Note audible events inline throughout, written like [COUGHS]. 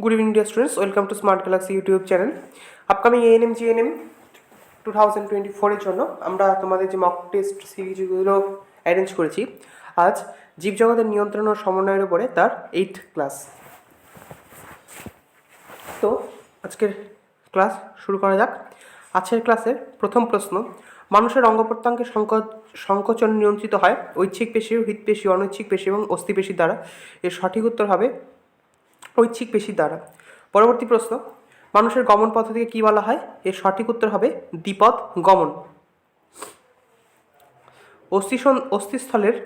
Good evening, dear students. Welcome to Smart Galaxy YouTube channel. Upcoming ANM GNM 2024 এর জন্য আমরা তোমাদের যে মক টেস্ট সিরিজগুলো অ্যারেঞ্জ করেছি আজ জীবজগতের নিয়ন্ত্রণ ও সমন্বয়ের উপরে তার এইট ক্লাস তো আজকের ক্লাস শুরু করা যাক আজকের ক্লাসের প্রথম প্রশ্ন মানুষের অঙ্গ প্রত্যঙ্গের সংকো- সংকোচন নিয়ন্ত্রিত হয় ঐচ্ছিক পেশি হৃৎপেশি অনৈচ্ছিক পেশি এবং অস্থিপেশির দ্বারা এর সঠিক উত্তর হবে ঐচ্ছিক পেশির দ্বারা। পরবর্তী প্রশ্ন, মানুষের গমন পদ্ধতিকে কী বলা হয়? এর সঠিক উত্তর হবে দ্বিপদ গমন। অস্থিসন, অস্থিস্থলের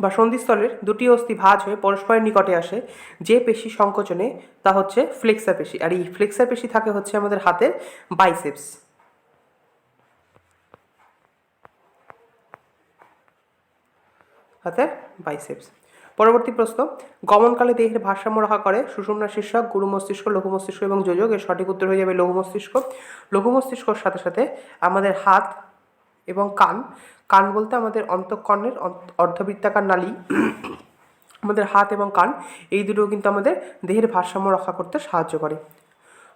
বা সন্ধিস্থলের দুটি অস্থি ভাঁজ হয়ে পরস্পরের নিকটে আসে। যে পেশি সংকোচনে, তা হচ্ছে ফ্লেক্সার পেশি। আর এই ফ্লেক্সার পেশি থাকে হচ্ছে আমাদের হাতের বাইসেপস। হাতের বাইসেপস। পরবর্তী প্রশ্ন, গমনকালে দেহের ভারসাম্য রক্ষা করে সুষুম্না শীর্ষক, গুরু মস্তিষ্ক, লঘু মস্তিষ্ক এবং যোজক এর সঠিক উত্তর হয়ে যাবে লঘু মস্তিষ্ক। লঘু মস্তিষ্কর সাথে সাথে আমাদের হাত এবং কান কান বলতে আমাদের অন্তঃকর্ণের অন্ত- অর্ধবৃত্তাকার নালী, আমাদের হাত এবং কান, এই দুটো কিন্তু আমাদের দেহের ভারসাম্য রক্ষা করতে সাহায্য করে।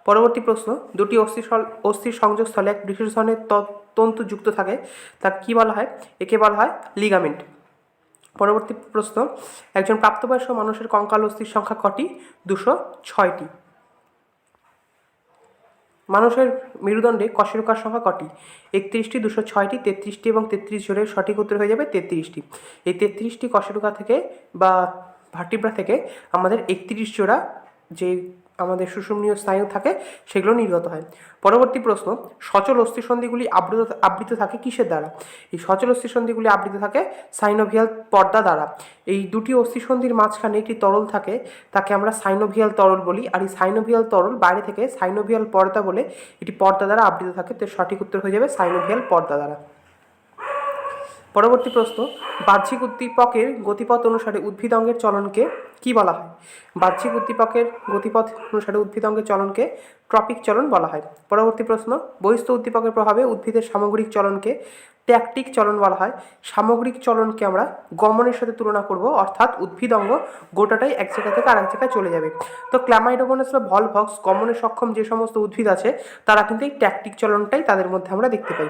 পরবর্তী প্রশ্ন, দুটি অস্থি অস্থির সংযোগস্থলে এক বিশেষ ধরনের তন্তু যুক্ত থাকে তা কী বলা হয়? একে বলা হয় লিগামেন্ট পরবর্তী প্রশ্ন, একজন প্রাপ্তবয়স্ক মানুষের কঙ্কাল অস্থির সংখ্যা কটি? দুশো ছয়টি। মানুষের মেরুদণ্ডে কশেরুকার সংখ্যা কটি? একত্রিশটি, দুশো ছয়টি, তেত্রিশটি এবং তেত্রিশ জোরের সঠিক উত্তর হয়ে যাবে তেত্রিশটি। এই তেত্রিশটি কশেরুকা থেকে বা ভার্টিব্রা থেকে আমাদের একত্রিশ জোড়া যে আমাদের সুষুম্নীয় স্নায়ু থাকে, সেগুলো নির্গত হয়। পরবর্তী প্রশ্ন, সচল অস্থিসন্ধিগুলি আবৃত আবৃত থাকে কিসের দ্বারা? এই সচল অস্থিসন্ধিগুলি আবৃত থাকে সাইনোভিয়াল পর্দা দ্বারা। এই দুটি অস্থিসন্ধির মাঝখানে একটি তরল থাকে, তাকে আমরা সাইনোভিয়াল তরল বলি, আর এই সাইনোভিয়াল তরল বাইরে থেকে সাইনোভিয়াল পর্দা বলে এটি পর্দা দ্বারা আবৃত থাকে, তো সঠিক উত্তর হয়ে যাবে সাইনোভিয়াল পর্দা দ্বারা। পরবর্তী প্রশ্ন, বাহ্যিক উদ্দীপকের গতিপথ অনুসারে উদ্ভিদ অঙ্গের চলনকে কি বলা হয়? বাহ্যিক উদ্দীপকের গতিপথ অনুসারে উদ্ভিদ অঙ্গের চলনকে ট্রপিক চলন বলা হয়। পরবর্তী প্রশ্ন, বহিস্থ উদ্দীপকের প্রভাবে উদ্ভিদের সামগ্রিক চলনকে ট্যাকটিক চলন বলা হয়। সামগ্রিক চলনকে আমরা গমনের সাথে তুলনা করব, অর্থাৎ উদ্ভিদ অঙ্গ গোটাটাই এক জায়গা থেকে আরেক জায়গায় চলে যাবে। তো ক্ল্যামাইডোমোনাস বা ভলভক্স গমনে সক্ষম যে সমস্ত উদ্ভিদ আছে, তারা কিন্তু এই ট্যাকটিক চলনটাই তাদের মধ্যে আমরা দেখতে পাই।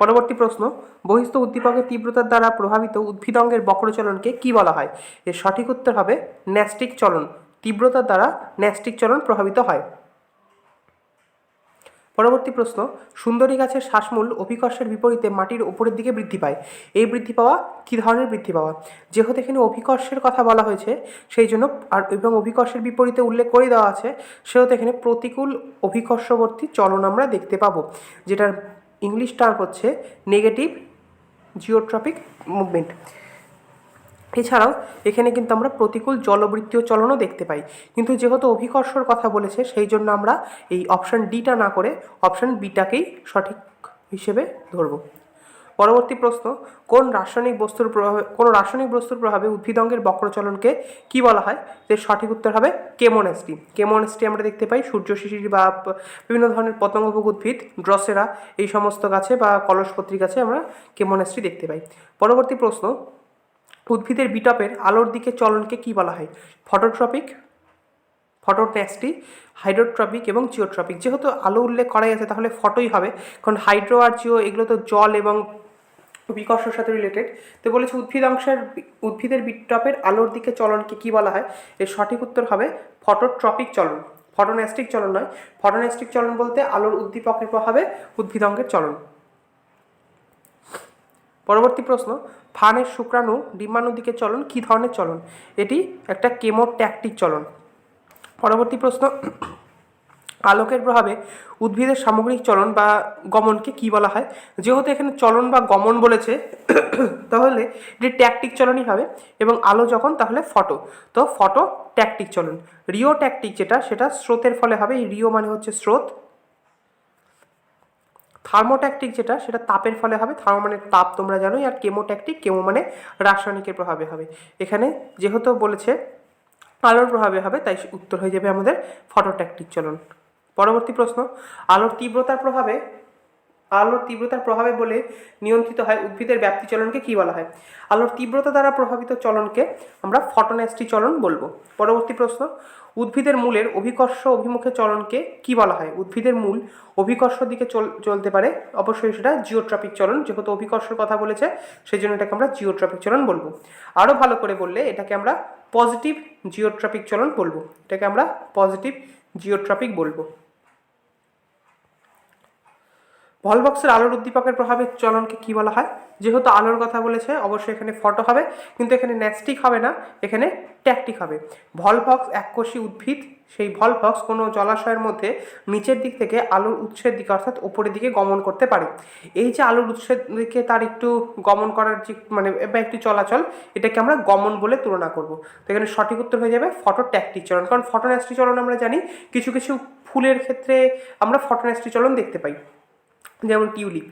পরবর্তী প্রশ্ন, বহিস্থ উদ্দীপকের তীব্রতার দ্বারা প্রভাবিত উদ্ভিদঙ্গের বক্রচলনকে কি বলা হয়? এর সঠিক উত্তর হবে ন্যাস্টিক চলন। তীব্রতার দ্বারা ন্যাস্টিক চলন প্রভাবিত হয়। পরবর্তী প্রশ্ন, সুন্দরী গাছের শ্বাসমূল অভিকর্ষের বিপরীতে মাটির উপরের দিকে বৃদ্ধি পায়। এই বৃদ্ধি পাওয়া কী ধরনের বৃদ্ধি পাওয়া? যেহেতু এখানে অভিকর্ষের কথা বলা হয়েছে, সেই জন্য আর এবং অভিকর্ষের বিপরীতে উল্লেখ করে দেওয়া আছে, সেহেতু এখানে প্রতিকূল অভিকর্ষবর্তী চলন আমরা দেখতে পাবো, যেটার ইংলিশ টার্ম হচ্ছে নেগেটিভ জিওট্রপিক মুভমেন্ট এছাড়াও এখানে কিন্তু আমরা প্রতিকূল জলবৃত্তীয় চলনও দেখতে পাই। কিন্তু যেহেতু অভিকর্ষর কথা বলেছে, সেই জন্য আমরা এই অপশান ডিটা না করে অপশান বিটাকেই সঠিক হিসেবে ধরব। পরবর্তী প্রশ্ন, কোন রাসায়নিক বস্তুর প্রভাবে, কোন রাসায়নিক বস্তুর প্রভাবে উদ্ভিদঙ্গের বক্রচলনকে কি বলা হয়? এর সঠিক উত্তর হবে কেমোনেস্টি কেমোনেস্টি আমরা দেখতে পাই, সূর্য শিশির বা বিভিন্ন ধরনের পতঙ্গভোগ উদ্ভিদ, ড্রসেরা, এই সমস্ত গাছে বা কলসপত্রী গাছে আমরা কেমোনেস্টি দেখতে পাই। পরবর্তী প্রশ্ন, উদ্ভিদের বিটপের আলোর দিকে চলনকে কি বলা হয়? ফটোট্রপিক ফটোট্যাক্সটি হাইড্রোট্রপিক এবং জিওট্রপিক। যেহেতু আলো উল্লেখ করাই আছে, তাহলে ফটোই হবে। কারণ হাইড্রো আর জিও, এগুলো তো জল এবং বিকর্ষের সাথে রিলেটেড তো বলেছে, উদ্ভিদ অংশের উদ্ভিদের বিটপের আলোর দিকে চলনকে কি বলা হয়? এর সঠিক উত্তর হবে ফটোট্রপিক চলন। ফটোন্যাস্টিক চলন নয়। ফটোন্যাস্টিক চলন বলতে আলোর উদ্দীপকের প্রভাবে উদ্ভিদ অঙ্গের চলন। পরবর্তী প্রশ্ন, ফানের শুক্রাণু ডিম্বাণুর দিকে চলন, কী ধরনের চলন? এটি একটা কেমোট্যাকটিক চলন। পরবর্তী প্রশ্ন আলোকের প্রভাবে উদ্ভিদের সামগ্রিক চলন বা গমনকে কি বলা হয়? যেহেতু এখানে চলন বা গমন বলেছে, [COUGHS] তাহলে এটি ট্যাকটিক চলনই হবে এবং আলো যখন, তাহলে ফটো। তো ফটো ট্যাকটিক চলন। রিও ট্যাকটিক যেটা, সেটা স্রোতের ফলে হবে। রিও মানে হচ্ছে স্রোত। থার্মোট্যাকটিক যেটা, সেটা তাপের ফলে হবে। থার্মো মানে তাপ, তোমরা জানোই। আর কেমোট্যাকটিক, কেমো মানে রাসায়নিকের প্রভাবে হবে। এখানে যেহেতু বলেছে, আলোর প্রভাবে হবে, তাই উত্তর হয়ে যাবে আমাদের ফটোট্যাকটিক চলন। পরবর্তী প্রশ্ন, আলোর তীব্রতার প্রভাবে, আলোর তীব্রতার প্রভাবে বলে নিয়ন্ত্রিত হয় উদ্ভিদের ব্যাপ্তি চলনকে কী বলা হয়? আলোর তীব্রতা দ্বারা প্রভাবিত চলনকে আমরা ফটোনেস্টি চলন বলব। পরবর্তী প্রশ্ন, উদ্ভিদের মূলের অভিকর্ষ অভিমুখে চলনকে কি বলা হয়? উদ্ভিদের মূল অভিকর্ষ দিকে চল, চলতে পারে, অবশ্যই সেটা জিওট্রপিক চলন, যেহেতু অভিকর্ষের কথা বলেছে সেই জন্য এটাকে আমরা জিওট্রপিক চলন বলব। আরও ভালো করে বললে এটাকে আমরা পজিটিভ জিওট্রপিক চলন বলব। এটাকে আমরা পজিটিভ জিওট্রপিক বলব। ভলবক্সের আলোর উদ্দীপকের প্রভাবে চলনকে কি বলা হয়? যেহেতু আলোর কথা বলেছে, অবশ্যই এখানে ফটো হবে, কিন্তু এখানে ন্যাস্টিক হবে না, এখানে ট্যাকটিক হবে। ভলভক্স এককোষী উদ্ভিদ, সেই ভলভক্স কোনো জলাশয়ের মধ্যে নিচের দিক থেকে আলোর উৎসের দিকে, অর্থাৎ ওপরের দিকে গমন করতে পারে। এই যে আলোর উৎসের দিকে তার একটু গমন করার যে মানে বা একটু চলাচল, এটাকে আমরা গমন বলে তুলনা করব। তো এখানে সঠিক উত্তর হয়ে যাবে ফটো ট্যাকটিক চলন। কারণ ফটোন্যাস্টি চলন আমরা জানি, কিছু কিছু ফুলের ক্ষেত্রে আমরা ফটোন্যাস্টি চলন দেখতে পাই। যেমন টিউলিপ।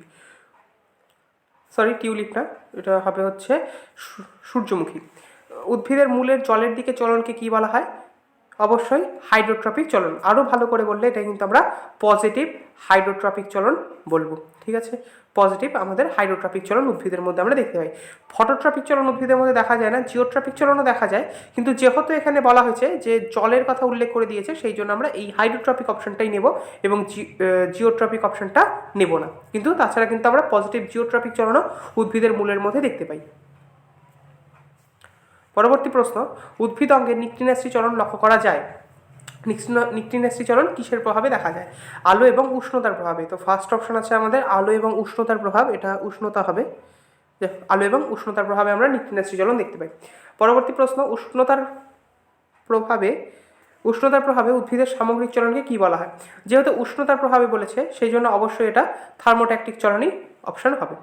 সরি টিউলিপ না, এটা হবে হচ্ছে সূর্যমুখী। উদ্ভিদের মূলের জলের দিকে চলনকে কী বলা হয়? অবশ্যই হাইড্রোট্রপিক চলন। আরও ভালো করে বললে এটা কিন্তু আমরা পজিটিভ হাইড্রোট্রপিক চলন বলব, ঠিক আছে? পজিটিভ আমাদের হাইড্রোট্রপিক চলন উদ্ভিদের মধ্যে আমরা দেখতে পাই। ফটোট্রপিক চলন উদ্ভিদের মধ্যে দেখা যায় না জিওট্রপিক চলনও দেখা যায়। কিন্তু যেহেতু এখানে বলা হয়েছে যে জলের কথা উল্লেখ করে দিয়েছে, সেই জন্য আমরা এই হাইড্রোট্রপিক অপশনটাই নেব এবং জিওট্রপিক অপশনটা নেব না। কিন্তু তাছাড়া কিন্তু আমরা পজিটিভ জিওট্রপিক চলনও উদ্ভিদের মূলের মধ্যে দেখতে পাই। পরবর্তী প্রশ্ন, উদ্ভিদ অঙ্গের নিক্টিনাস্টি চলন লক্ষ্য করা যায়। নিক্টিনাস্টি চলন কিসের প্রভাবে দেখা যায়? আলো এবং উষ্ণতার প্রভাবে। তো ফার্স্ট অপশন আছে আমাদের আলো এবং উষ্ণতার প্রভাব, এটা উষ্ণতা হবে। আলো এবং উষ্ণতার প্রভাবে আমরা নিক্টিনাস্টি চলন দেখতে পাই। পরবর্তী প্রশ্ন, উষ্ণতার প্রভাবে উষ্ণতার প্রভাবে উদ্ভিদের সামগ্রিক চলনকে কি বলা হয়? যেহেতু উষ্ণতার প্রভাবে বলেছে, সেই জন্য অবশ্যই এটা থার্মোট্যাকটিক চলনই অপশন হবে।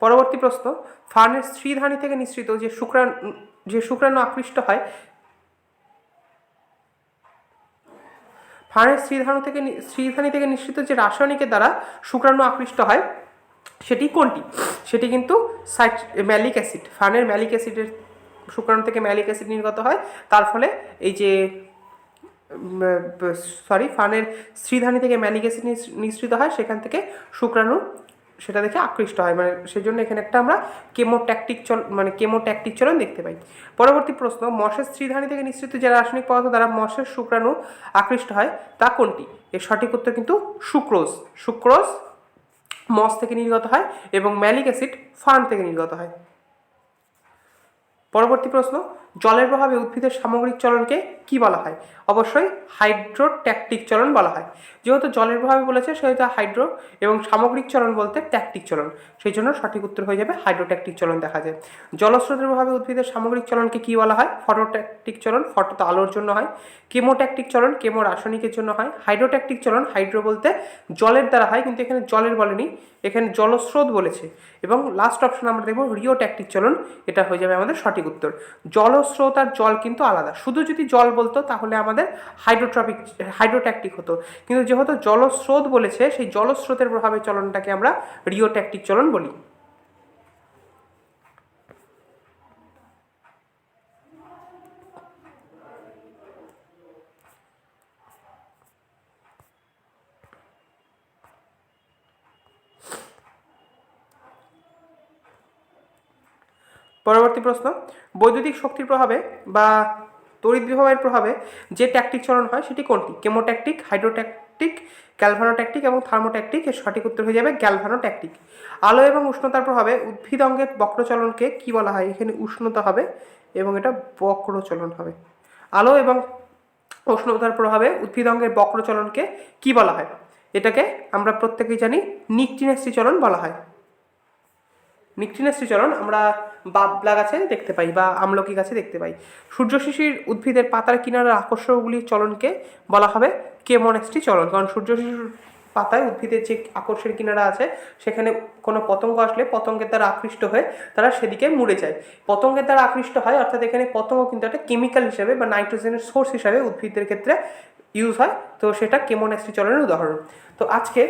পরবর্তী প্রশ্ন, ফার্নের স্ত্রীধানী থেকে নিঃসৃত যে শুক্রাণু যে শুক্রাণু আকৃষ্ট হয়, ফার্নের স্ত্রীধানু থেকে স্ত্রীধানী থেকে নিঃসৃত যে রাসায়নিকের দ্বারা শুক্রাণু আকৃষ্ট হয়, সেটি কোনটি? সেটি কিন্তু সাইট, ম্যালিক অ্যাসিড। ফার্নের ম্যালিক অ্যাসিডের শুক্রাণু থেকে ম্যালিক অ্যাসিড নির্গত হয়, তার ফলে এই যে সরি ফানের স্ত্রীধানী থেকে ম্যালিক অ্যাসিড নিঃস- নিঃসৃত হয়, সেখান থেকে শুক্রাণু সেটা দেখে আকৃষ্ট হয়। মানে সেই জন্য এখানে একটা আমরা কেমোট্যাকটিক চল মানে কেমোট্যাকটিক চলন দেখতে পাই। পরবর্তী প্রশ্ন, মশের স্ত্রীধানী থেকে নিঃসৃত যে রাসায়নিক পদার্থ দ্বারা মশের শুক্রাণু আকৃষ্ট হয়, তা কোনটি? এর সঠিক উত্তর কিন্তু সুক্রোজ। সুক্রোজ মস থেকে নির্গত হয় এবং ম্যালিক অ্যাসিড ফার্ন থেকে নির্গত হয়। পরবর্তী প্রশ্ন জলের প্রভাবে উদ্ভিদের সামগ্রিক চলনকে কি বলা হয়? অবশ্যই হাইড্রোট্যাকটিক চলন বলা হয়। যেহেতু জলের প্রভাবে বলেছে, সেহেতু হাইড্রো এবং সামগ্রিক চলন বলতে ট্যাকটিক চলন। সেই জন্য সঠিক উত্তর হয়ে যাবে হাইড্রোট্যাকটিক চলন দেখা যায়। জলস্রোতের প্রভাবে উদ্ভিদের সামগ্রিক চলনকে কি বলা হয়? ফটোট্যাকটিক চলন, ফটো তো আলোর জন্য হয়। কেমোট্যাকটিক চলন কেমো রাসায়নিকের জন্য হয়। হাইড্রোট্যাকটিক চলন, হাইড্রো বলতে জলের দ্বারা হয়, কিন্তু এখানে জলের বলেনি। এখানে জলস্রোত বলেছে। এবং লাস্ট অপশন আমরা দেখব রিওট্যাকটিক চলন। এটা হয়ে যাবে আমাদের সঠিক উত্তর। জলস্রোত আর জল কিন্তু আলাদা। শুধু যদি জল বলতো, তাহলে আমাদের হাইড্রোট্রপিক, হাইড্রোট্যাকটিক হতো। কিন্তু যেহেতু জলস্রোত বলেছে, সেই জলস্রোতের প্রভাবে চলনটাকে আমরা রিওট্যাকটিক চলন বলি। পরবর্তী প্রশ্ন, বৈদ্যুতিক শক্তির প্রভাবে বা তড়িৎ বিভবের প্রভাবে যে ট্যাকটিক চলন হয় সেটি কোনটি? কেমোট্যাকটিক, হাইড্রোট্যাকটিক গ্যালভানোট্যাকটিক এবং থার্মোট্যাকটিক এর সঠিক উত্তর হয়ে যাবে গ্যালভানোট্যাকটিক আলো এবং উষ্ণতার প্রভাবে উদ্ভিদ অঙ্গের বক্রচলনকে কি বলা হয়? এখানে উষ্ণতা হবে এবং এটা বক্রচলন হবে। আলো এবং উষ্ণতার প্রভাবে উদ্ভিদ অঙ্গের বক্রচলনকে কি বলা হয়? এটাকে আমরা প্রত্যেকেই জানি নিকটিনেস্টি চলন বলা হয়। নিকটিনেস্টি চলন আমরা বাবলা গাছে দেখতে পাই বা আমলকি গাছে দেখতে পাই। সূর্য শিশির উদ্ভিদের পাতার কিনারার আকর্ষণগুলির চলনকে বলা হবে কেমনেস্টি চলন। কারণ সূর্য শিশির পাতায় উদ্ভিদের যে আকর্ষণ কিনারা আছে, সেখানে কোনো পতঙ্গ আসলে পতঙ্গের দ্বারা আকৃষ্ট হয়ে তারা সেদিকে মুড়ে যায়। পতঙ্গের দ্বারা আকৃষ্ট হয়, অর্থাৎ এখানে পতঙ্গ কিন্তু একটা কেমিক্যাল হিসেবে বা নাইট্রোজেনের সোর্স হিসাবে উদ্ভিদের ক্ষেত্রে ইউজ হয়। তো সেটা কেমনেস্টি চলনের উদাহরণ। তো আজকে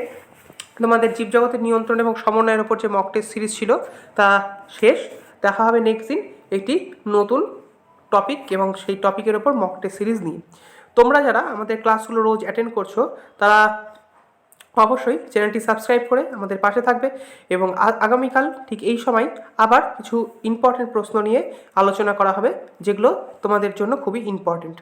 তোমাদের জীবজগতের নিয়ন্ত্রণ এবং সমন্বয়ের ওপর যে মক টেস্ট সিরিজ ছিল, তা শেষ। দেখা হবে নেক্সট দিন একটি নতুন টপিক এবং সেই টপিকের ওপর মক টেস্ট সিরিজ নিয়ে। তোমরা যারা আমাদের ক্লাসগুলো রোজ অ্যাটেন্ড করছ, তারা অবশ্যই চ্যানেলটি সাবস্ক্রাইব করে আমাদের পাশে থাকবে এবং আগামীকাল ঠিক এই সময় আবার কিছু ইম্পর্টেন্ট প্রশ্ন নিয়ে আলোচনা করা হবে, যেগুলো তোমাদের জন্য খুবই ইম্পর্টেন্ট